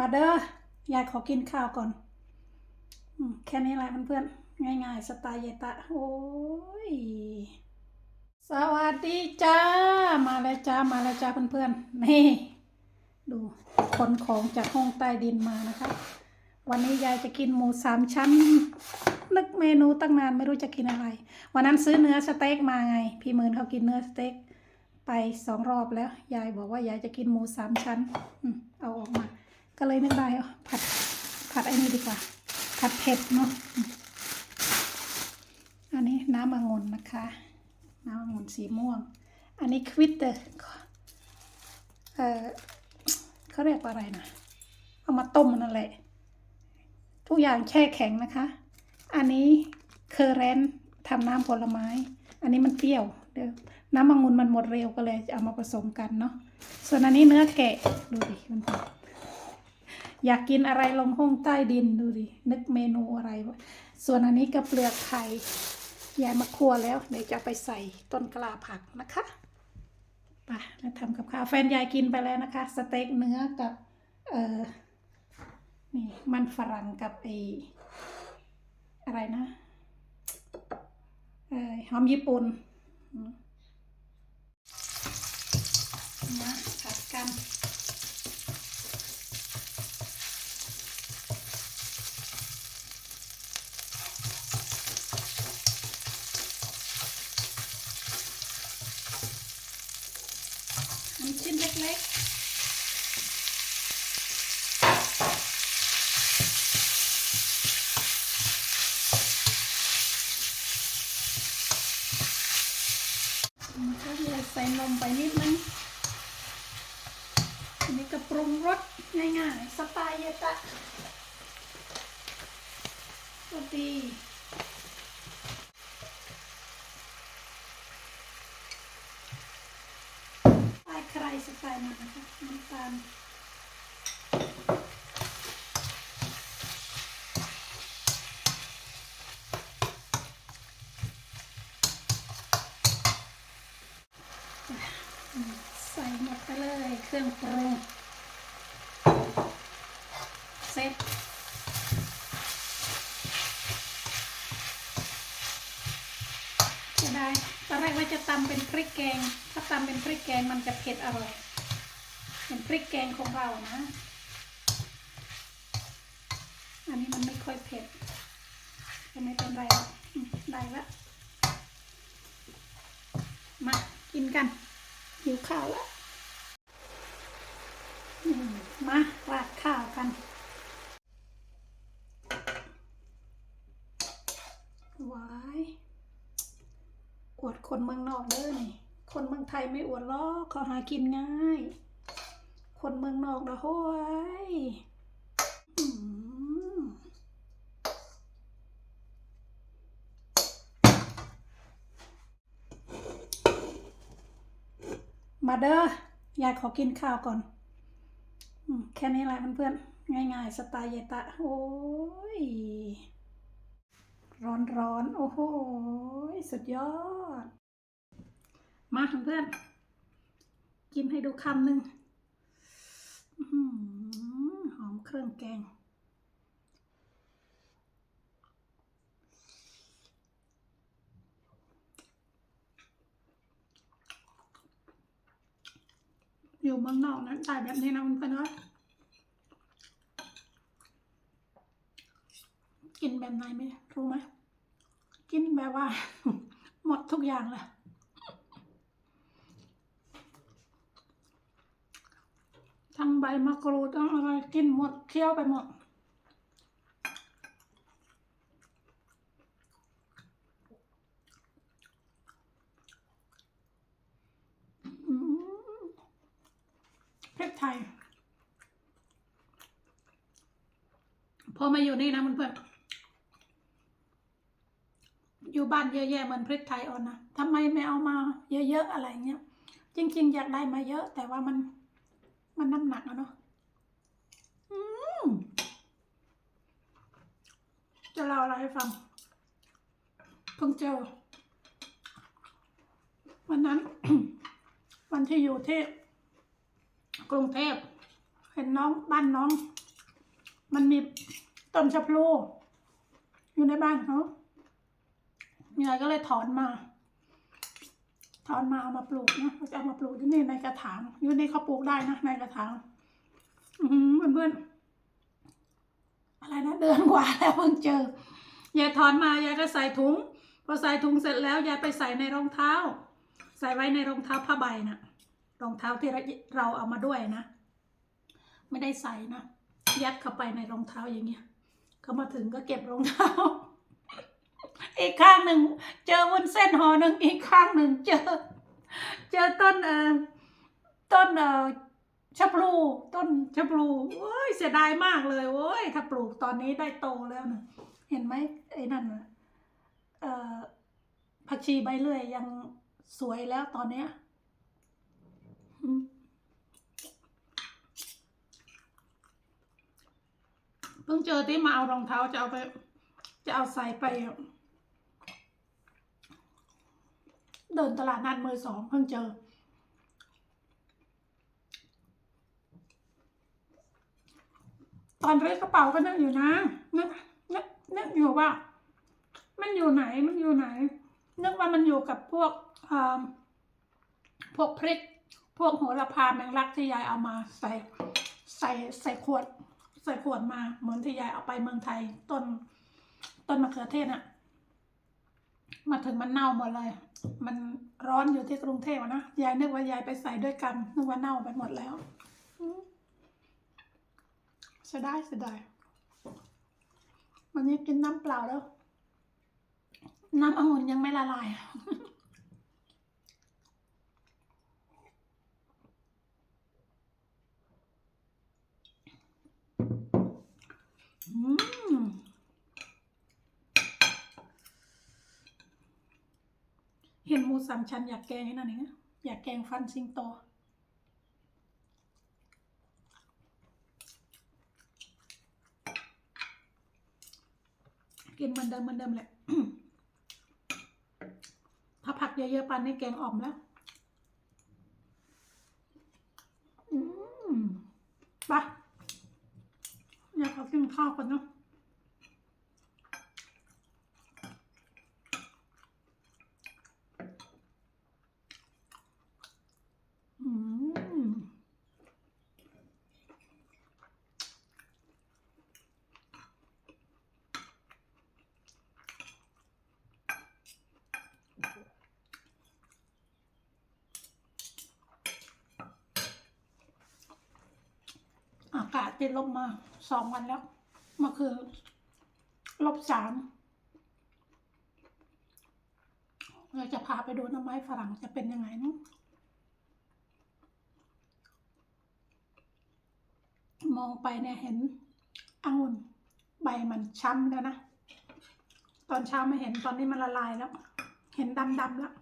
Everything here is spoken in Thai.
มาเด้อยายขอกินข้าวก่อนแค่นี้แหละเพื่อนๆง่ายๆ สไตล์เยตะ โอ้ย สวัสดีจ้า มาแล้วจ้า มาแล้วจ้าเพื่อนๆ นี่ ดูขนของจากห้องใต้ดินมานะคะ วันนี้ยายจะกินหมูสามชั้น นึกเมนูตั้งนานไม่รู้จะกินอะไร วันนั้นซื้อเนื้อสเต็กมาไง พี่หมื่นเขากินเนื้อสเต็กไปสองรอบแล้ว ยายบอกว่ายายจะกินหมูสามชั้น เอาออกมา ก็เลยนึกได้เอาผัดผัดไอ้นี่ดีกว่า ผัดเผ็ดเนาะอันนี้น้ำองุ่นนะคะ น้ำองุ่นสีม่วง อันนี้ควิตเตอร์เออเขาเรียกว่าอะไรนะเอามาต้มนั่นแหละ ทุกอย่างแช่แข็งนะคะ อันนี้เคอร์เรนทำน้ำผลไม้ อันนี้มันเปรี้ยวเดี๋ยวน้ำมังุนมันหมดเร็วก็เลยเอามาผสมกันเนาะส่วนอันนี้เนื้อแกะดูดิมัน อยากกินอะไรลงห้องใต้ดินดูดิ นึกเมนูอะไร ส่วนอันนี้ก็เปลือกไข่ยายมาคั่วแล้ว เดี๋ยวจะไปใส่ต้นกล้าผักนะคะไปแล้วทำกับข้าวแฟนยายกินไปแล้วนะคะ สเต็กเนื้อกับเออนี่มันฝรั่งกับไออะไรนะอหอมญี่ปุ่นอืมมาผัดกัน มีชิ้นเล็กๆมัน ก็เลยใส่นมไปนิดนึงอันนี้ก็ปรุงรสง่ายๆ สไตล์เยตะก็ดีสไตล์ใครสไตล์มันนะคะน้ำตาลใส่ หมดไปเลยเครื่องปรุงเสร็จจะได้ตอนแรกว่าจะตำเป็นพริกแกง ถ้าตำเป็นพริกแกงมันจะเผ็ดอร่อยเป็นพริกแกงของเรานะ อันนี้มันไม่ค่อยเผ็ดก็ไม่เป็นไรได้ละมากินกันหิวข้าวแล้ว มาราดข้าวกัน วายอวดคนเมืองนอกเด้อนี่คนเมืองไทยไม่อวดหรอกเขาหากินง่าย คนเมืองนอกนะโห้ยมาเด้อ ยายขอกินข้าวก่อน แค่นี้แหละเพื่อนๆ ง่ายๆ สไตล์เยตะ โอ้ย ร้อนๆ โอ้โห สุดยอด มาเพื่อนๆ กินให้ดูคำหนึ่งหอมเครื่องแกง อยู่เมืองนอกนะได้แบบนี้นะเพื่อนๆเนาะกินแบบไหนไม่รู้ไหมกินแบบว่า หมดทุกอย่างเลยทั้งใบมะกรูดทั้งอะไรกินหมดเคี้ยวไปหมด อืม เผ็ดไทย พอมาอยู่นี่นะเพื่อนๆอยู่บ้านเยอะแยะเหมือนพริกไทยอ่อนนะทำไมไม่เอามาเยอะๆอะไรเงี้ย จริง ๆ อยากได้มาเยอะ แต่ว่ามันมันน้ำหนักอะเนาะจะเล่าอะไรให้ฟังเพิ่งเจอวันนั้น วันที่อยู่ที่ กรุงเทพ เห็นน้องบ้านน้อง มันมีต้นชะพลูอยู่ในบ้านเขายายก็เลยถอนมา ถอนมาเอามาปลูกนะเขาจะเอามาปลูกที่นี่ในกระถางอยู่นี่เขาปลูกได้นะในกระถางอือหือเพื่อนอะไรนะเดือนกว่าแล้วเพิ่งเจอยายถอนมายายก็ใส่ถุง พอใส่ถุงเสร็จแล้วยายไปใส่ในรองเท้า ใส่ไว้ในรองเท้าผ้าใบน่ะ รองเท้าที่เราเอามาด้วยนะ ไม่ได้ใส่นะยัดเข้าไปในรองเท้าอย่างเงี้ยเขามาถึงก็เก็บรองเท้า อีกข้างหนึ่งเจอวุ้นเส้นห่อหนึ่งอีกข้างหนึ่งเจอ เจอต้นเอ่อต้นเอ่อชะพลูต้นชะพลูโอ้ยเสียดายมากเลยโอ้ยถ้าปลูกตอนนี้ได้โตแล้วนะเห็นไหมไอ้นั่นเอ่อผักชีใบเลื่อยยังสวยแล้วตอนเนี้ยอืมเพิ่งเจอที่มาเอารองเท้าจะเอาไป จะเอาใส่ไป เดินตลาดนัดมือสองเพิ่งเจอ ตอนเรียกกระเป๋าก็นึกอยู่นะนึกนึกนึกอยู่ว่า มันอยู่ไหนมันอยู่ไหน นึกว่ามันอยู่กับพวกอ่าพวกพริก พวกโหระพาแมงลักที่ยายเอามาใส่ใส่ใส่ขวด ใส่ขวดมาเหมือนที่ยายเอาไปเมืองไทย ต้น ต้นมะเขือเทศน่ะมาถึงมันเน่าหมดเลย มันร้อนอยู่ที่กรุงเทพอะนะยายนึกว่ายายไปใส่ด้วยกันนึกว่าเน่าไปหมดแล้วอืมเสียดายเสียดายวันนี้กินน้ำเปล่าแล้ว น้ำองุ่นยังไม่ละลาย เห็นหมูสามชั้นอยากแกงไอ้นั่นเองอยากแกงฟันสิงโตกินเหมือนเดิมเหมือนเดิมแหละ ถ้าผักเยอะๆปันนี่แกงอ่อมแล้วไปะอยากเขากินข้าวกันเนาะ อืม ติลบมาสองวันแล้วเมื่อคืนลบสามเราจะพาไปดูน้ำไม้ฝรั่งจะเป็นยังไงนะมองไปเนี่ยเห็นองุ่นใบมันช้ำแล้วนะ ตอนเช้าไม่เห็นตอนนี้มันละลายแล้ว เห็นดำๆแล้ว